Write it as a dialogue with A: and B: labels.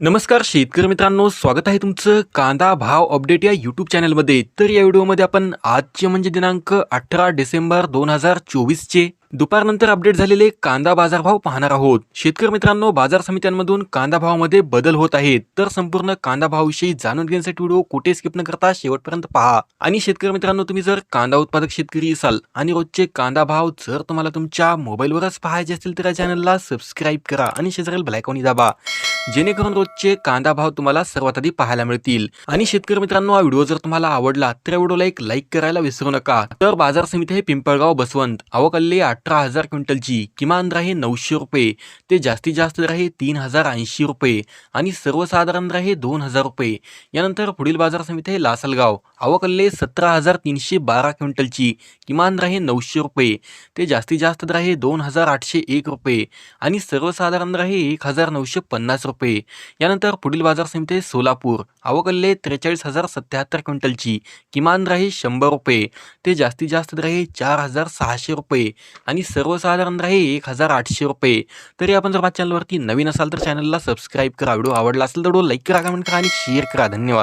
A: नमस्कार शेतकरी मित्रांनो स्वागत आहे तुमचं कांदा भाव अपडेट या यूट्यूब चॅनलमध्ये. तर या व्हिडिओमध्ये आपण आजचे म्हणजे दिनांक अठरा डिसेंबर दोन हजार चोवीसचे दुपारनंतर अपडेट झालेले कांदा बाजारभाव पाहणार आहोत. शेतकरी मित्रांनो बाजार समित्यांमधून कांदा भावामध्ये बदल होत आहेत. तर संपूर्ण कांदा भावाविषयी जाणून घेण्यासाठी व्हिडिओ कुठे स्किप न करता शेवटपर्यंत पहा. आणि शेतकरी मित्रांनो तुम्ही जर कांदा उत्पादक शेतकरी असाल आणि रोजचे कांदा भाव जर तुम्हाला तुमच्या मोबाईलवरच पाहायचे असतील तर या चॅनलला सबस्क्राईब करा आणि शेजारील ब्लॅकॉनी दाबा. जेणेकरून रोजचे कांदा भाव तुम्हाला सर्वात आधी पाहायला मिळतील. आणि शेतकरी मित्रांनो हा व्हिडिओ जर तुम्हाला आवडला तर व्हिडिओला एक लाईक करायला विसरू नका. तर बाजार समिती हे पिंपळगाव बसवंत. आवकल्ले अठरा हजार क्विंटलची. किमान राहे नऊशे रुपये. ते जास्तीत जास्त राहे तीन हजार ऐंशी रुपये. आणि सर्वसाधारण राहे दोन हजार रुपये. यानंतर पुढील बाजार समिती आहे लासलगाव. अवकल्ले सतरा हजार तीनशे बारा क्विंटलची. किमान राहे नऊशे रुपये. ते जास्तीत जास्त दर आहे दोन हजार आठशे एक रुपये आणि सर्वसाधारण दर आहे एक हजार नऊशे पन्नास रुपये. यानंतर पुढील बाजार समिती आहे सोलापूर आवकल्ले त्रेचाळीस हजार सत्याहत्तर क्विंटलची. किमान राहे आहे शंभर रुपये. ते जास्तीत जास्त राहे चार हजार सहाशे रुपये आणि सर्वसाधारण दर आहे एक हजार आठशे रुपये. तरी आपण जर माझ्या चॅनलवरती नवीन असाल तर चॅनलला सबस्क्राईब करा. व्हिडिओ आवडला असेल तर लाईक करा कमेंट करा आणि शेअर करा. धन्यवाद.